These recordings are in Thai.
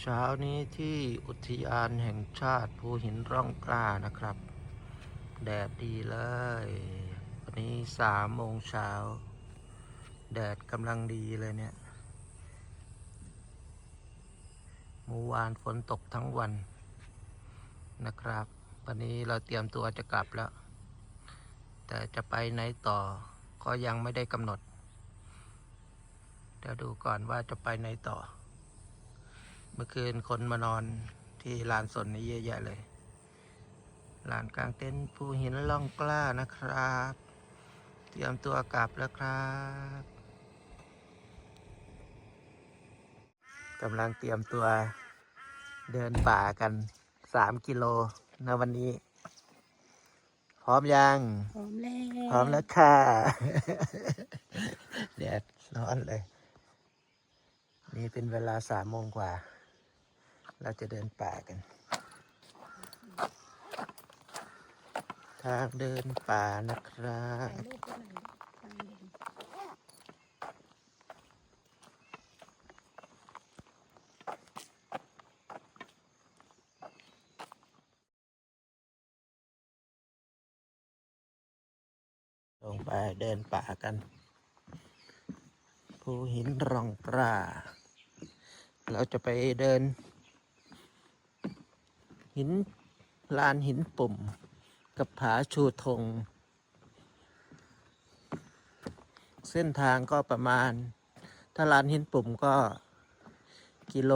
เช้านี้ที่อุทยานแห่งชาติภูหินร่องกล้านะครับ แดดดีเลย วันนี้สามโมงเช้า แดดกำลังดีเลยเนี่ยเมื่อวานฝนตกทั้งวันนะครับ วันนี้เราเตรียมตัวจะกลับแล้ว แต่จะไปไหนต่อก็ยังไม่ได้กำหนดเดี๋ยวดูก่อนว่าจะไปไหนต่อ มื่อคืนคนมานอนที่ลานสนนี่เยอะแยะเลยลานกลางเต็นท์ภูหินล่องกล้านะครับ เตรียมตัวกลับแล้วครับกำลังเตรียมตัวเดินป่ากันสามกิโลในวันนี้ พร้อมยัง พร้อมแล้วพร้อมแล้วค่ะแดดร้อนเลย นี่เป็นเวลาสามโมงกว่า เราจะเดินป่ากัน ทางเดินป่านะครับลงไปเดินป่ากัน ภูหินร่องกล้า เราจะไปเดิน หินลานหินปุ่ม กับผาชูธง เส้นทางก็ประมาณ ถ้าลานหินปุ่มก็กิโล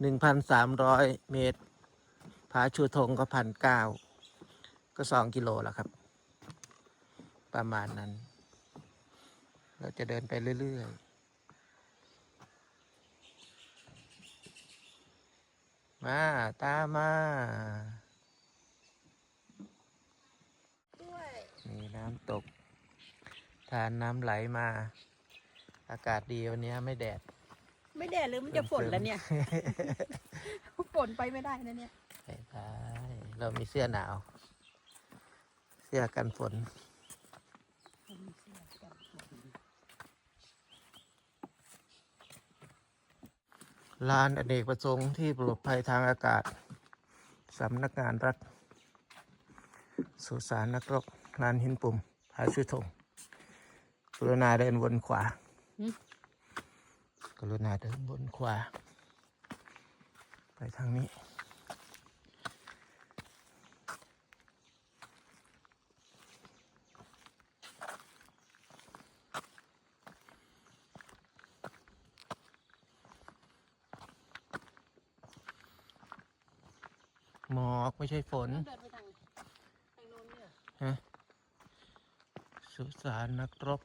หนึ่งพันสามร้อยเมตร ผาชูธงก็พันเก้าก็สองกิโลแล้วครับ ประมาณนั้น เราจะเดินไปเรื่อย ๆ มาตามมา ด้วยนี่น้ำตก ทานน้ำไหลมา อากาศดีวันนี้ไม่แดด ไม่แดดหรือมันจะฝนแล้วเนี่ย ฝนไปไม่ได้นะเนี่ย ไปไปเรามีเสื้อหนาว เสื้อกันฝน ลานอเนกประสงค์ที่ปลอดภัยทางอากาศสำนักงานรัฐสุสานนักรบลานหินปุ่มผาชุธงกรุณาเดินวนขวาหึกรุณาเดินวนขวา ไปทางนี้ ไม่ใช่ฝนเดินไปทางทางโน้นเนี่ยฮะสุสานนักรบ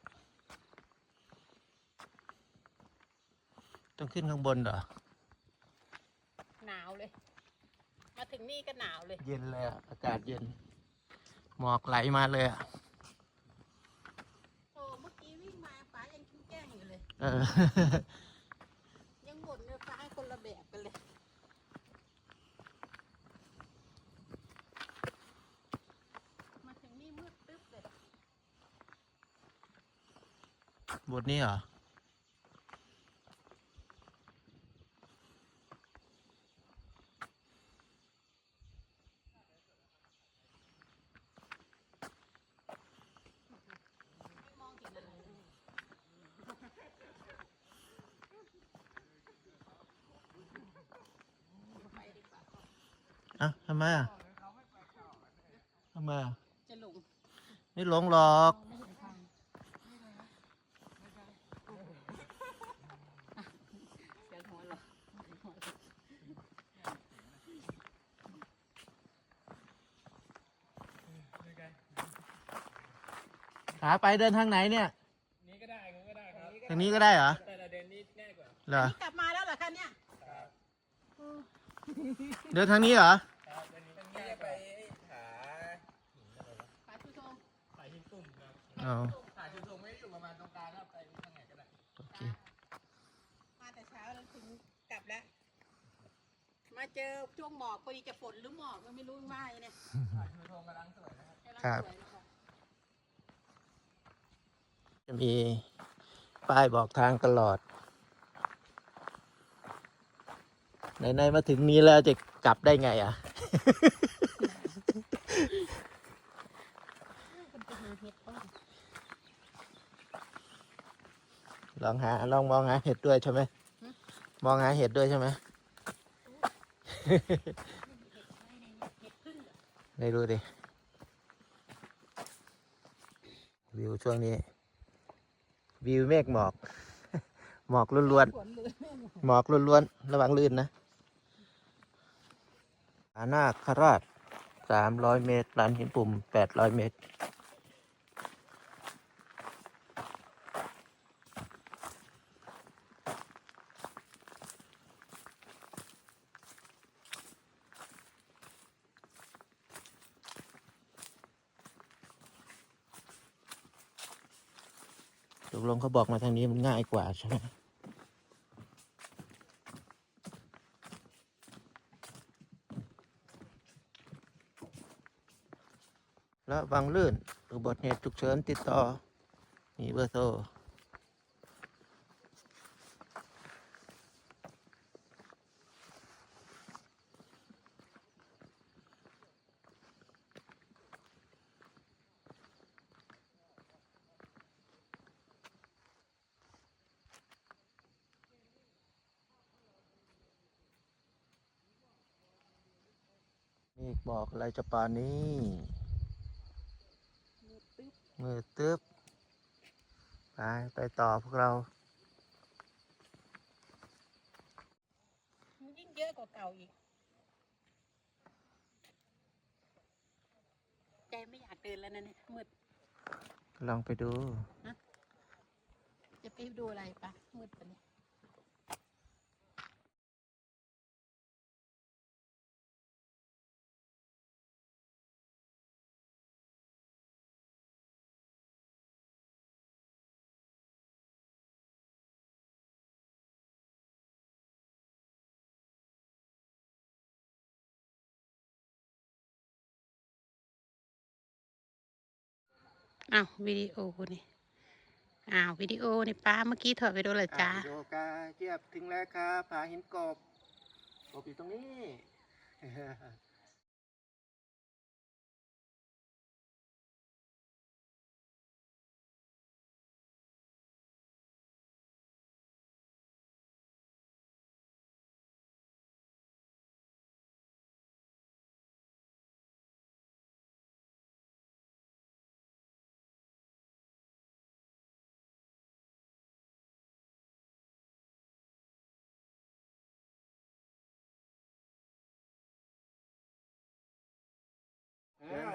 ต้องขึ้นข้างบนเหรอ หนาวเลย มาถึงนี่ก็หนาวเลย เย็นเลยอะอากาศเย็น หมอกไหลมาเลยอะโอ้เมื่อกี้วิ่งมาฟ้ายังคิ้งแจ้งอยู่เลย เออ ยังบ่นเลยฟ้าคนละแบบกันเลย มาถึงนี่มืดตึ๊บเลย บทนี้เหรอมองเห็นอะไรอะทำไมอะทำไมอะจะหลงไม่หลงหรอก ไม่เห็นทางเสียงหัวเราะ ขาไปเดินทางไหนเนี่ย นี้ก็ได้งั้นก็ได้ครับทางนี้ก็ได้เหรอ แต่ละเดนนี้ง่ายกว่าเหรอ กลับมาแล้วเหรอคะเนี่ยเดินทางนี้เหรอ ครับเดนนี้ง่ายไปหาปาชุทงสายหินปุ่มครับอ๋อ สายหินปุ่มไม่ได้อยู่ประมาณตรงกลางครับไปทางไหนก็ได้โอเค มาแต่เช้าแล้วถึงกลับแล้ว มาเจอช่วงหมอกพอดีจะฝนหรือหมอกก็ไม่รู้ว่าเนี่ยสายหินทงกำลังสวยนะครับ กำลังครับ สวย มีป้ายบอกทางตลอด ไหน ๆ มาถึงนี้แล้วจะกลับได้ไงอะลองหาลองมองหาเห็ดด้วยใช่ไหมมองหาเห็ดด้วยใช่ไหมไม่รู้ดิวิวช่วงนี้ วิวเมฆหมอก หมอกล้วนสวนเลยแม่หมอๆหมอกล้วนๆระวังลื่นนะอานาคราชสามร้อยเมตรลานหินปุ่มแปดร้อยเมตร กลงเขาบอกมาทางนี้มันง่ายกว่าใช่ไหมแล้ววังลื่นอุบัติเหตุฉุกเฉินติดต่อ มีเบอร์โทร นี่บอกอะไรจะป่านนี้มืดตึ๊บมือตึ๊บไปไปต่อพวกเรามันยิ่งเยอะกว่าเก่าอีก ใจไม่อยากเดินแล้วนะเนี่ยมืด ลองไปดู จะไปดูอะไรปะมืดปะเนี่ย อ้าววิดีโอนี่อ้าววิดีโอนี่ป้าเมื่อกี้ถอดวิดีโอเลยจ้าวิดีโอกาเจียบถึงแล้วครับผาหินกบกบอยู่ตรงนี้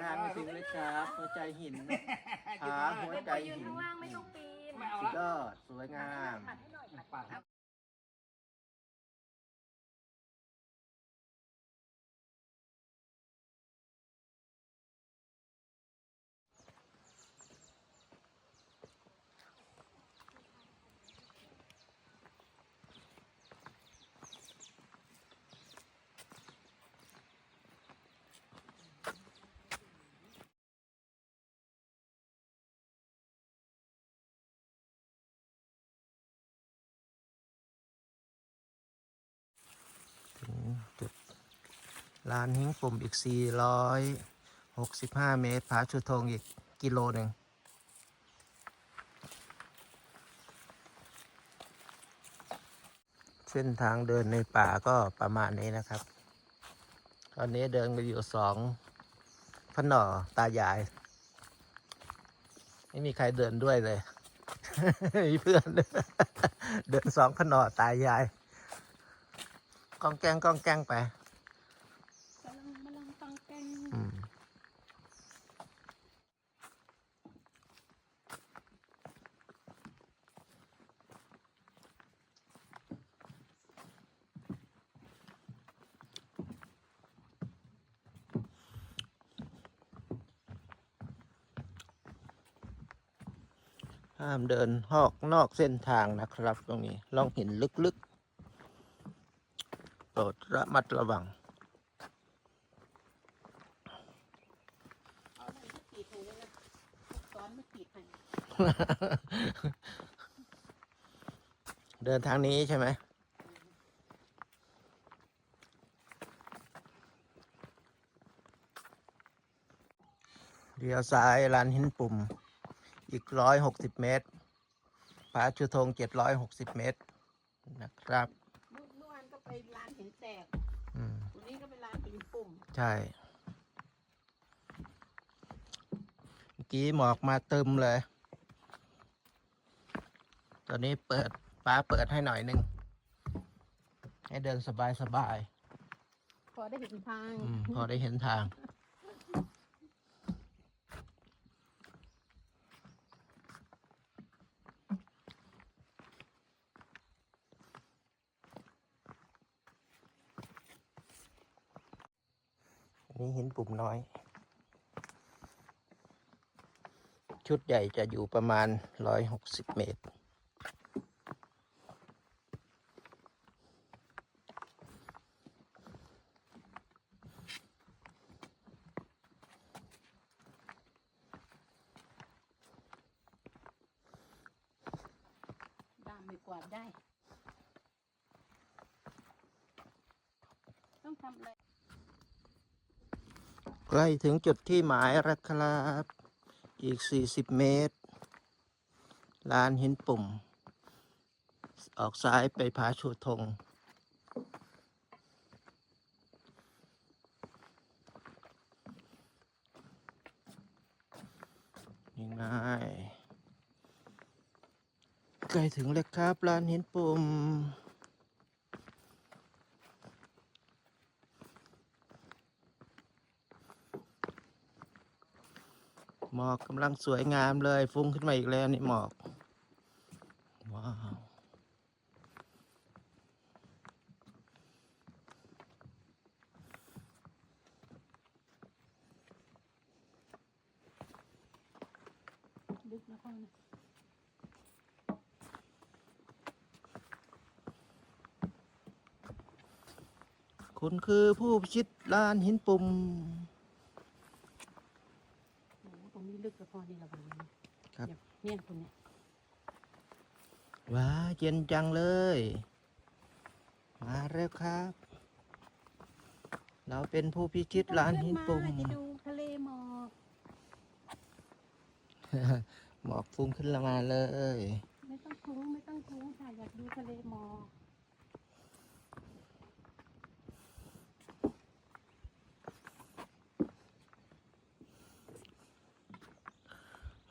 เดินทางมาถึงเลยครับหัวใจหินผาหัวใจหินไม่ต้องปีน ไม่เอาสุดละยอดสวยงาม ปัดให้หน่อยปัดปัดเอาถึ จุดลานหิ้งปุ่มอีก 465 เมตร ผาชุทงอีกกิโลหนึ่งเส้นทางเดินในป่าก็ประมาณนี้นะครับ ตอนนี้เดินกันอยู่สองพนหน่อตายาย ไม่มีใครเดินด้วยเลย มีเพื่อน เดินสองพนหน่อตายาย กองแกงกองแกงไปกำลังมาลังตังแกงอืมห้ามเดินหอกนอกเส้นทางนะครับ ตรงนี้ล่องหินลึกๆโปรดระมัดระวังเาหรล่างเดินทางนี้ใช่ไหมเดียวซ้ายลานหินปุ่ม อีกร้อยหกสิบเมตร ผาชูธงเจ็ดร้อยหกสิบเมตรนะครับ ใช่ เมื่อกี้หมอกมาเติมเลย ตอนนี้เปิดป้าเปิดให้หน่อยหนึงให้เดินสบายสบาย พอได้เห็นทางๆอืมพอได้เห็นทาง นี้หินปุ่มน้อย ชุดใหญ่จะอยู่ประมาณ 160 เมตร ดามไม่กวาดได้ ต้องทำอะไร ใกล้ ถึงจุดที่หมายแล้วครับ อีก 40 เมตร ลานหินปุ่ม ออกซ้ายไปผาชูธงนี่ไงใกล้ถึงแล้วครับลานหินปุ่ม หมอกกำลังสวยงามเลย ฟุ้งขึ้นมาอีกแล้วนี่หมอก ว้าวลึกนะพ่อนะคุณคือผู้พิชิตลานหินปุ่ม โอ้โหตรงนี้ ลึกนะพ่อนี่ระวังนะครับอย่าเนี่ยคุณเนี่ยว้าเย็นจังเลย มาแล้วครับ เราเป็นผู้พิชิตลานหินปุ่มจะดูทะเลหมอก หมอกฟุ้งขึ้นมาเลย ไม่ต้องทุ้งไม่ต้องทุ้งค่ะอยากดูทะเลหมอก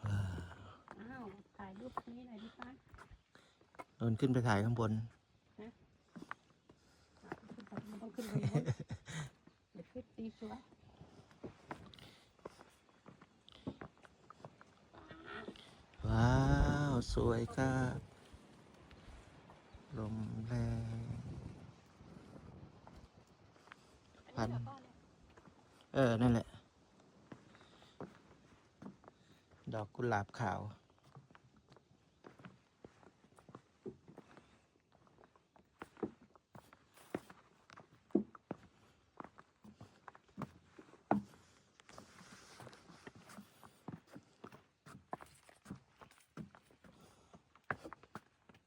อ้าว ถ่ายรูปนี้หน่อยดิป้า โดน ขึ้นไปถ่ายข้างบนขึ้นไปมันต้องขึ้นไปบนเดี๋ยวขึ้นตีสวยว้าว สวยครับลมแรงพัน เออ นั่นแหละ ดอกกุหลาบขาว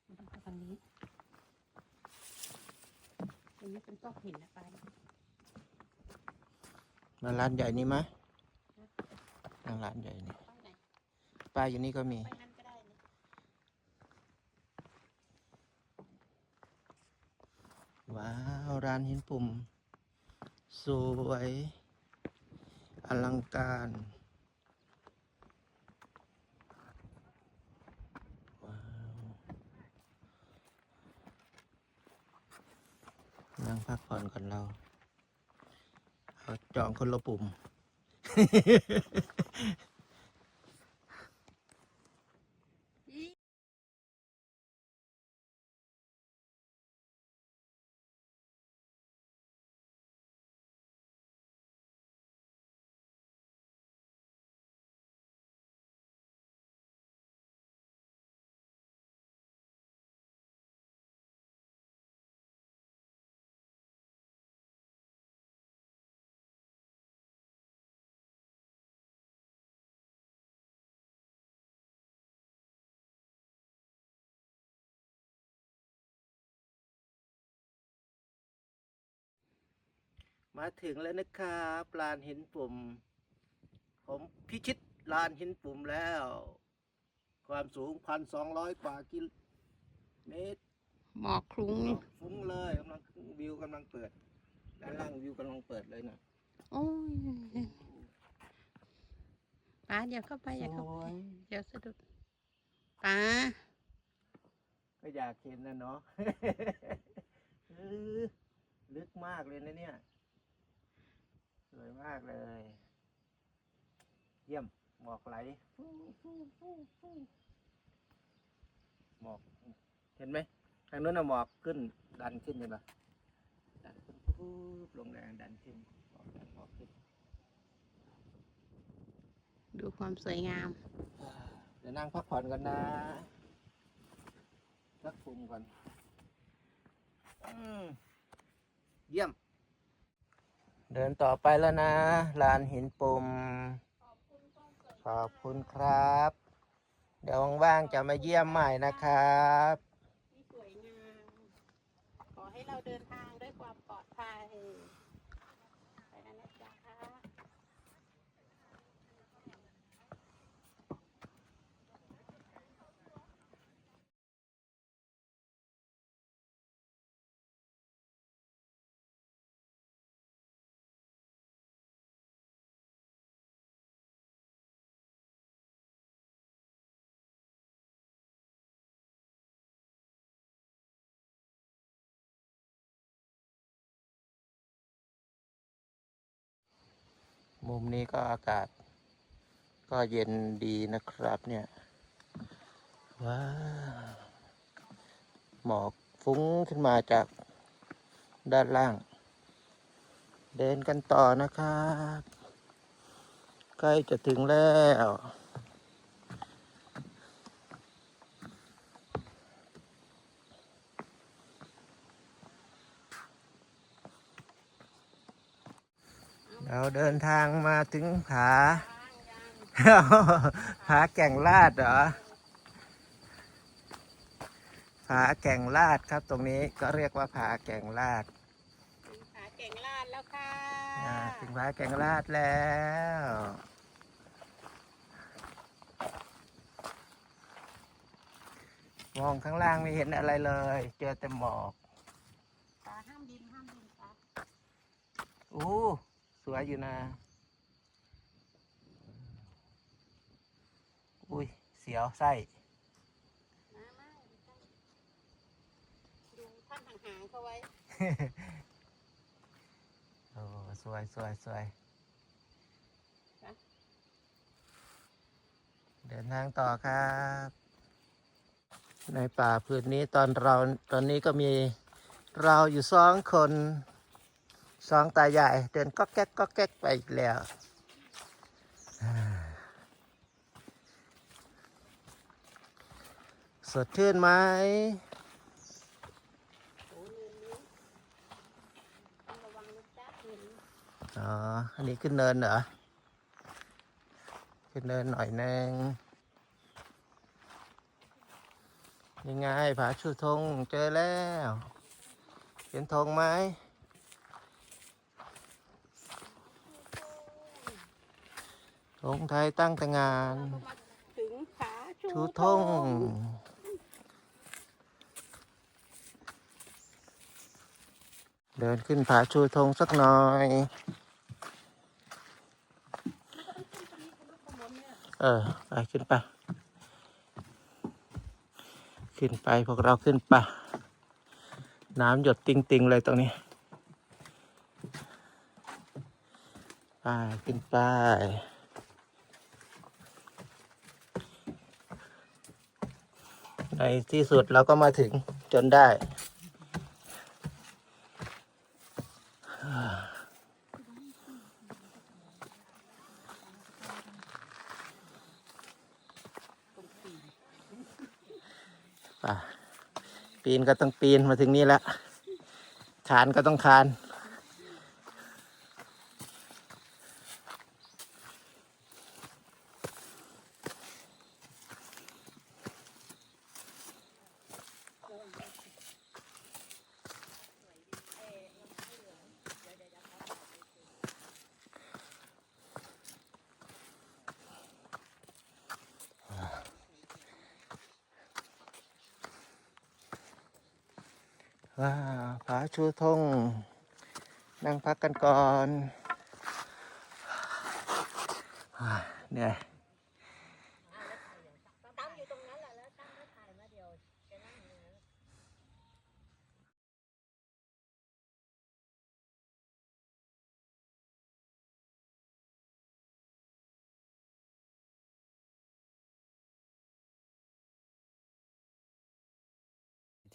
มันต้องไปทางนี้ต รงนี้เป็นซอกหินนะป้ามาร้านใหญ่นี้ไหมนั่งร้านใหญ่นี่ป้าไหนป้ายอยู่นี่ก็มี ไปนั่นก็ได้นะว้าว ร้านหินปุ่ม สวย อลังการ ว้าว นั่งพักผ่อนก่อนเราเอาจองคนละปุ่ม มาถึงแล้วนะครับลานหินปุ่ม ผมพิชิตลานหินปุ่มแล้ว ความสูงพันสองร้อยกว่ากิโลเมตรหมอกคลุ้งฟุ้งเลยกำลังวิวกำลังเปิดด้านล่างวิวกำลังเปิดเลยนะโอ้ยป้าอย่าเข้าไปอย่าเข้าไปเดี๋ยวสะดุดป้าก็อยากเห็นนะเนาะเออลึกมากเลยนะเนี่ย สวยมากเลย เยี่ยม หมอกไหลฟู่ฟู่ฟู่ฟู่หมอก เห็นไหมทางนู้นน่ะหมอกขึ้น ดันขึ้นเลยปะดันขึ้นปุ๊บลงแรงดันขึ้นหมอกดันหมอกขึ้น ดูความสวยงาม เดี๋ยวนั่งพักผ่อนกันนะพักปุ่มก่อนอืมเยี่ยม เดินต่อไปแล้วนะ ลานหินปุ่ม ขอบคุณครับ เดี๋ยวว่างๆจะมาเยี่ยมใหม่นะครับ ที่สวยงาม ขอให้เราเดินทางด้วยความปลอดภัย ไปกันนะจ๊ะ มุมนี้ก็อากาศ ก็เย็นดีนะครับเนี่ย ว้าหมอกฟุ้งขึ้นมาจากด้านล่าง เดินกันต่อนะครับ ใกล้จะถึงแล้ว เราเดินทางมาถึงผาผาแก่งลาดเหรอผาแก่งลาดครับตรงนี้ก็เรียกว่าผาแก่งลาดถึงผาแก่งลาดแล้วค่ะอ่าถึงผาแก่งลาดแล้วมองข้างล่างไม่เห็นอะไรเลย เจอแต่หมอกปลาห้ามบินห้ามบินปลาอู้ส วยอยู่นะอุ้ย เสียวไส้มามาดูท่านห่างๆเขาไว้ โอ้สวยสวยสวยจ้ะเดินทางต่อครับ ในป่าพื้นนี้ตอนเราตอนนี้ก็มีเราอยู่สองคน สองตาใหญ่เดินก็แก๊กก็แก๊กไปอีกแล้วสดชื่นไหมอ๋อ อันนี้ขึ้นเนินเหรอ ขึ้นเนินหน่อยนึงยังไงผาชูธงเจอแล้ว เห็นธงไหม ธงไทยตั้งแต่งานเราก็มาถึงผาชูชูธงเดินขึ้นผาชูธงสักหน่อย เออ ไปขึ้นไป ขึ้นไปพวกเราขึ้นไป น้ำหยดติงติงๆเลยตรงนี้ ไป ขึ้นไป ในที่สุดเราก็มาถึงจนได้ ปีนก็ต้องปีนมาถึงนี่แล้วคานก็ต้องคาน ว้าผาชูธงนั่งพักกันก่อนเหนื่อยตั้งอยู่ตรงนั้นแหละแล้วตั้งไม่ถ่ายมาเดียวจะนั่งอยู่นั้น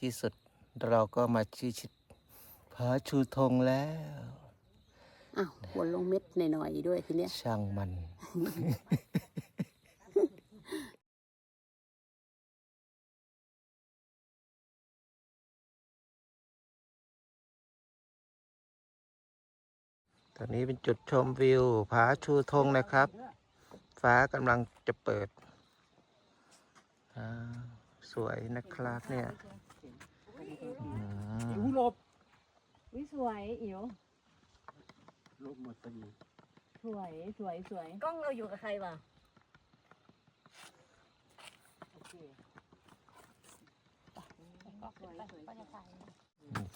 ที่สุด เราก็มาชี้ชิดผาชูธงแล้วอ้าวหัวลงเม็ดหน่อยๆด้วยทีเนี้ย ช่างมัน ตอนนี้เป็นจุดชมวิวผาชูธงนะครับ ฟ้ากำลังจะเปิดอ่าสวยนะครับเนี่ยอื มวิสวยอิ๋วลบหมดพอดีสวยสวยสวยกล้องเราอยู่กับใครวะโอเค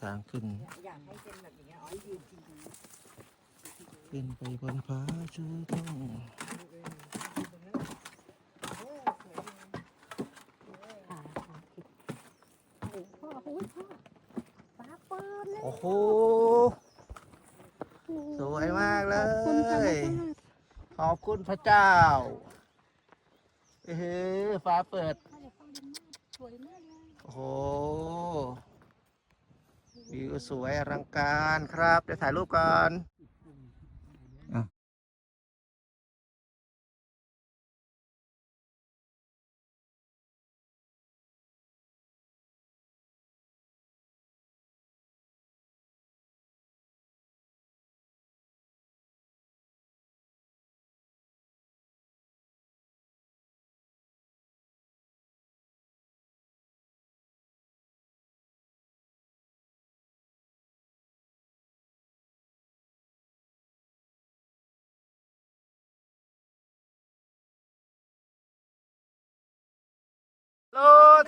สร้างขึ้น อยากให้เป็นแบบอย่างเงี้ยอ๋อยืนจริงๆ ขึ้นไปบนผาชูธง พ่อโอ้ยพ่อฟ้าเปิดเลย โอ้โห สวยมากเล ขอบคุณค่ะ ย ขอบ คุณพระเจ้า เอ้ยฟ้าเปิด สวยมากเลยโอ้โหวิวสวยอลังการครับ เดี๋ยวถ่ายรูปก่อน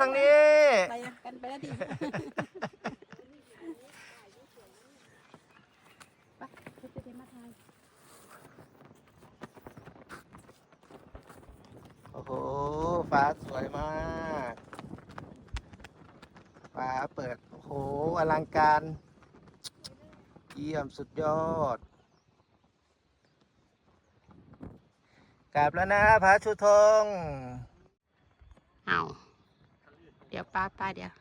ทางนี้ ไปกันไปแล้วดิไปเพื่อจะได้มาทายโอ้โห ฟ้าสวยมาก ฟ้าเปิด โอ้โห อลังการ เยี่ยมสุดยอดกลับแล้วนะพระชุธงเอา เดี๋ยวป้าป้าเดี๋ยว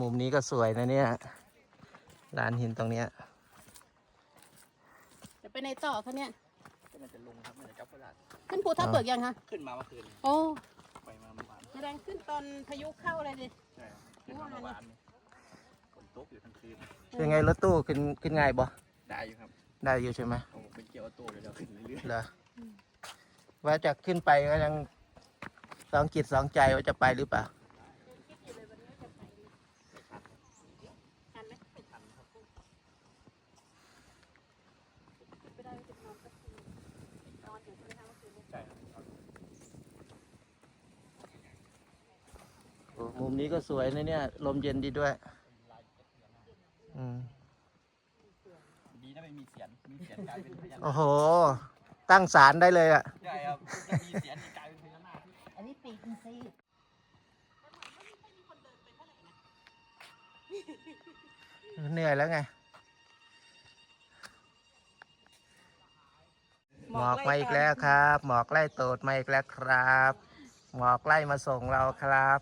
มุมนี้ก็สวยนะเนี่ย ลานหินตรงเนี้ยจะไปในต่อคะเนี่ยก็มันจะลงครับมันจะจับเวลาขึ้นภูทับเบิกยังคะขึ้นมาเมื่อคืนโอ้ไปมาเมื่อวานแสดงขึ้นตอนพายุเข้าเลยดิใช่ครับขึ้นมาเมื่อวานนี่ฝนตกอยู่ทั้งคืนเป็นไงรถตู้ขึ้นขึ้นง่ายบ่ได้อยู่ครับ ได้อยู่ใช่ไหมโอ้เป็นเกียร์ออโต้เดี๋ยวเราขึ้นเรื่อยเหรอว่าจะขึ้นไปก็ยังสองจิตสองใจว่าจะไปหรือเปล่า ทันไหมไปได้จะนอนสักคืนนอนอยู่ใช่ไหมคะเมื่อคืนนี้ ๆใช่ครับ โอ้ มุมนี้ก็สวยนะเนี่ย ลมเย็นดีด้วย อืมดีนะไม่มีเสียงมีเสียงกลายเป็นพญานาโอ้คโห ตั้งศาลได้เลยอะใช่ครับจะมีเสียงนี่กลายเป็นพญานาคอันนี้ปีกอินทรีเหนื่อยแล้วไง หมอกมาอีกแล้วครับ หมอกไล่ตูดมาอีกแล้วครับ หมอกไล่มาส่งเราครับ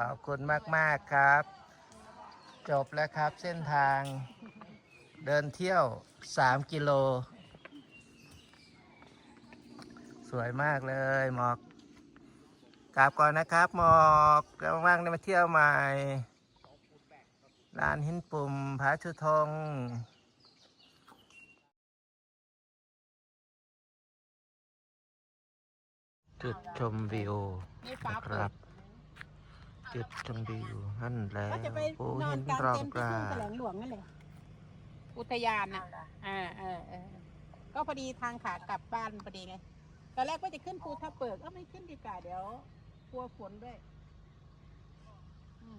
ขอบคุณมากมากครับ จบแล้วครับเส้นทางเดินเที่ยว 3 กิโล สวยมากเลยหมอกกลับก่อนนะครับหมอกแล้วว่างๆได้มาเที่ยวใหม่ลานหินปุ่มพระชุทงจุดชมวิวครับ จ็บจังดีอยู่หั่นแล้วก็จะไปนอนกลางเต็นท์ที่ลาทุ่งแหลงหลวงนั่นเลยอุทยานน่ะอ่าอ่เออก็พอดีทางขากลับบ้านพอดีไงยตอนแรกก็จะขึ้นภูทับเปิกเอ้าไม่ขึ้นดีกว่าเดี๋ยวกลัวฝนด้วยอืม